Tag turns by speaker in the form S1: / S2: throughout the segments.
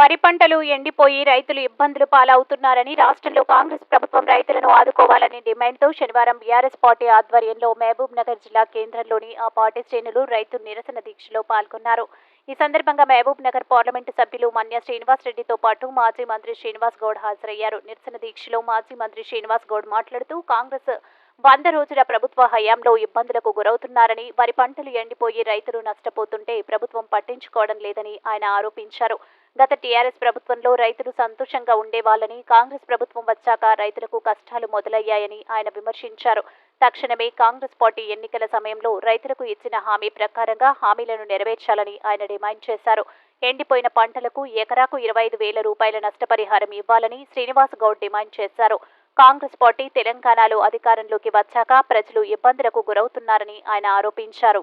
S1: వరి పంటలు ఎండిపోయి రైతులు ఇబ్బందులు పాలవుతున్నారని రాష్ట్రంలో కాంగ్రెస్ ప్రభుత్వం రైతులను ఆదుకోవాలని డిమాండ్తో శనివారం బీఆర్ఎస్ పార్టీ ఆధ్వర్యంలో మహబూబ్ నగర్ జిల్లా కేంద్రంలోని ఆ పార్టీ శ్రేణులు రైతు నిరసన దీక్షలో పాల్గొన్నారు. ఈ సందర్భంగా మహబూబ్ నగర్ పార్లమెంటు సభ్యులు మన్య శ్రీనివాస్ రెడ్డితో పాటు మాజీ మంత్రి శ్రీనివాస్ గౌడ్ హాజరయ్యారు. నిరసన దీక్షలో మాజీ మంత్రి శ్రీనివాస్ గౌడ్ మాట్లాడుతూ కాంగ్రెస్ వంద రోజుల ప్రభుత్వ హయాంలో ఇబ్బందులకు గురవుతున్నారని వరి పంటలు ఎండిపోయి రైతులు నష్టపోతుంటే ప్రభుత్వం పట్టించుకోవడం లేదని ఆయన ఆరోపించారు. గత టీఆర్ఎస్ ప్రభుత్వంలో రైతులు సంతోషంగా ఉండేవాళ్ళని కాంగ్రెస్ ప్రభుత్వం వచ్చాక రైతులకు కష్టాలు మొదలయ్యాయని ఆయన విమర్శించారు. తక్షణమే కాంగ్రెస్ పార్టీ ఎన్నికల సమయంలో రైతులకు ఇచ్చిన హామీ ప్రకారంగా హామీలను నెరవేర్చాలని ఆయన డిమాండ్ చేశారు. ఎండిపోయిన పంటలకు ఎకరాకు ఇరవై ఐదు వేల రూపాయల నష్టపరిహారం ఇవ్వాలని శ్రీనివాస్ గౌడ్ డిమాండ్ చేశారు. కాంగ్రెస్ పార్టీ తెలంగాణలో అధికారంలోకి వచ్చాక ప్రజలు ఇబ్బందులకు గురవుతున్నారని ఆయన ఆరోపించారు.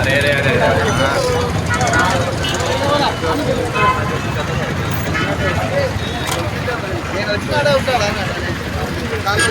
S2: అరే అరే అరే నేను వచ్చినాడే
S3: ఉంటాడా నాకు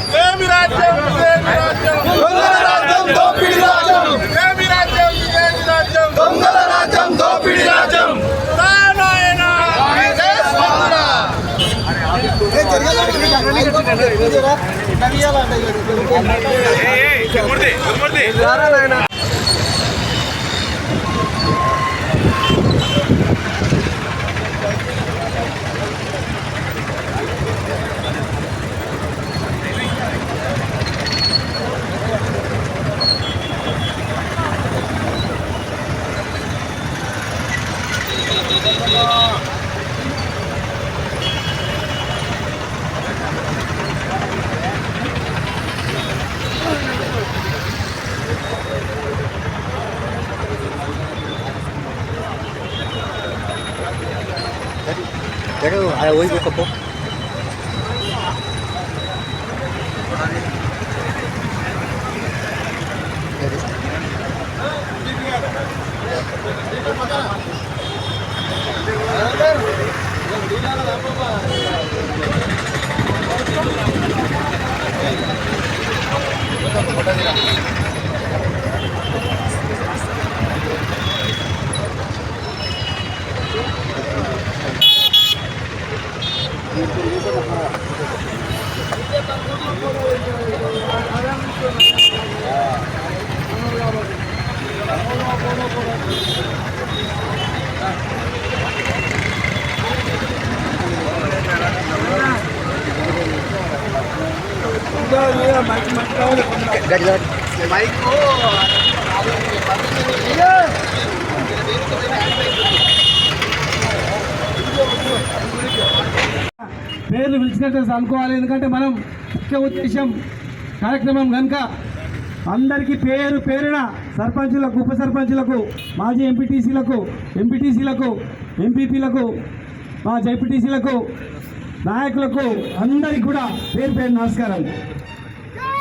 S3: ఇదేమి రాజ్యం
S4: రాజ్యం. దోపిడి రాజ్యం
S3: కట్టినా Ay, uy, buka.
S4: Thank you. Gak jelas.
S3: Baik. Oh. Iya. Thank you.
S5: పేర్లు పిలిచినట్టు అనుకోవాలి. ఎందుకంటే మనం ముఖ్య ఉద్దేశం కార్యక్రమం కనుక అందరికీ పేరు పేరున సర్పంచులకు ఉప సర్పంచులకు మాజీ ఎంపీటీసీలకు ఎంపీటీసీలకు ఎంపీపీలకు మా జైపీటీసీలకు నాయకులకు అందరికి కూడా పేరు పేరు నమస్కారం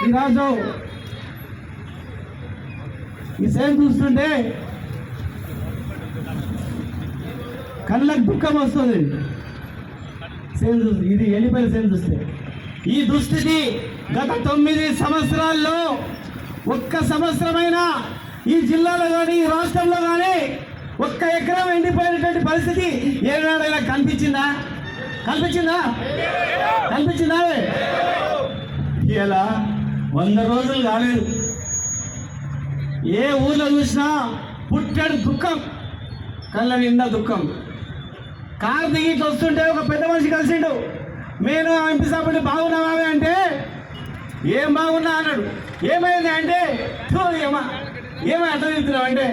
S5: ఈరోజు ఈ సేవ చూస్తుంటే కళ్ళకు దుఃఖం వస్తుంది. సేమ్ ఇది వెళ్ళిపోయిన సేమ్ చూస్తే ఈ దుస్థితి గత తొమ్మిది సంవత్సరాల్లో ఒక్క సంవత్సరమైన ఈ జిల్లాలో కానీ ఈ రాష్ట్రంలో కానీ ఒక్క ఎకరం ఎండిపోయినటువంటి పరిస్థితి ఏనాడైనా కనిపించిందా? కనిపించిందా? కనిపించిందా? ఇలా వంద రోజులు కాలేదు. ఏ ఊర్లో చూసినా పుట్టని దుఃఖం కళ్ళ నిండా దుఃఖం. కారు దిగి ఇట్లా వస్తుంటే ఒక పెద్ద మనిషి కలిసిండు. నేను ఎంపీ సాబుని బాగున్నావా అంటే ఏం బాగున్నా? అన్నాడు. ఏమైంది? అంటే ఏమా? ఏమై అట్లా తిరుగుతున్నావు అంటే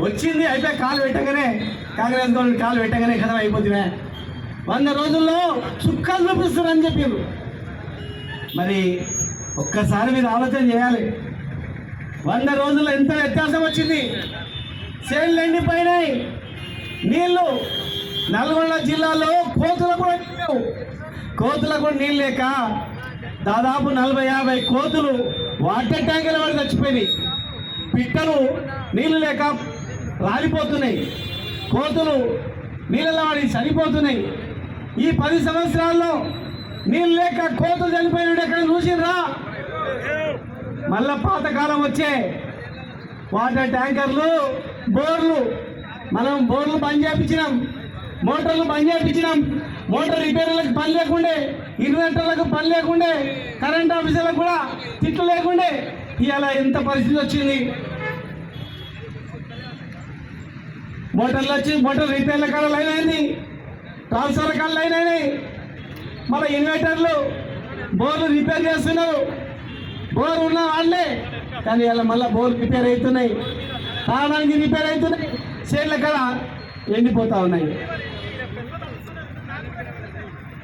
S5: వచ్చింది అయిపోయి కాలు పెట్టగానే కాంగ్రెస్ గవర్నమెంట్ కాలు పెట్టగానే కథం అయిపోతున్నా వంద రోజుల్లో చుక్కలు చూపిస్తారని చెప్పిండ్రు. మరి ఒక్కసారి మీరు ఆలోచన చేయాలి. వంద రోజుల్లో ఎంత వ్యత్యాసం వచ్చింది? సేళ్ళు ఎండిపోయినాయి నీళ్ళు నల్గొండ జిల్లాలో కోతులు కూడా నీళ్ళు లేవు. కోతులకు కూడా నీళ్ళు లేక దాదాపు నలభై యాభై కోతులు వాటర్ ట్యాంకర్ వాడి చచ్చిపోయినాయి. పిట్టలు నీళ్ళు లేక రాలిపోతున్నాయి. కోతులు నీళ్ళలో వాడి చనిపోతున్నాయి. ఈ పది సంవత్సరాల్లో నీళ్ళు లేక కోతులు చనిపోయినట్టు ఎక్కడ చూసిండ్రా? మళ్ళా పాతకాలం వచ్చే వాటర్ ట్యాంకర్లు బోర్లు. మనం బోర్లు బంద్ చేయించినాం మోటార్లు బంద్ చేయించినాం. మోటార్ రిపేర్లకు పని లేకుండే ఇన్వర్టర్లకు పని లేకుండే కరెంట్ ఆఫీసర్లకు కూడా తిట్లు లేకుండే. ఇవాళ ఎంత పరిస్థితి వచ్చింది? మోటార్లు వచ్చి మోటార్ రిపేర్ల కాడ లైన్ అయింది. ట్రాన్స్ఫర్ కాడ లైన్ అయినాయి. మన ఇన్వర్టర్లు బోర్లు రిపేర్ చేస్తున్నారు. బోర్ ఉన్న వాళ్ళే. కానీ ఇలా మళ్ళీ బోర్ రిపేర్ అవుతున్నాయి. తాగడానికి రిపేర్ అవుతున్నాయి. చేళ్ళ కాడ ఎండిపోతా ఉన్నాయి.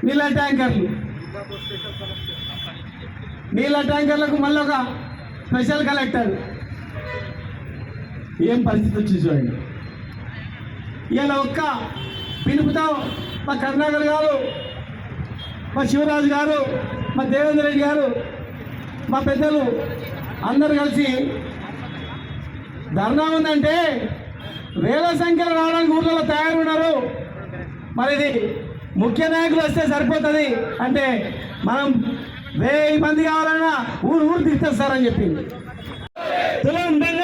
S5: నీళ్ళ ట్యాంకర్లు. నీళ్ళ ట్యాంకర్లకు మళ్ళీ ఒక స్పెషల్ కలెక్టర్. ఏం పరిస్థితి వచ్చింది చూడండి. ఇలా ఒక్క పిలుపుతో మా కరుణాకర్ గారు మా శివరాజు గారు మా దేవేంద్ర రెడ్డి గారు మా పెద్దలు అందరు కలిసి ధర్నా ఉందంటే వేల సంఖ్యలో రావడానికి ఊర్లలో తయారున్నారు. మరి ఇది ముఖ్య నాయకులు వస్తే సరిపోతుంది అంటే మనం వెయ్యి మంది కావాలన్నా ఊరు ఊరు తిరుగుతారని చెప్పింది అని చెప్పింది. తెలంగాణ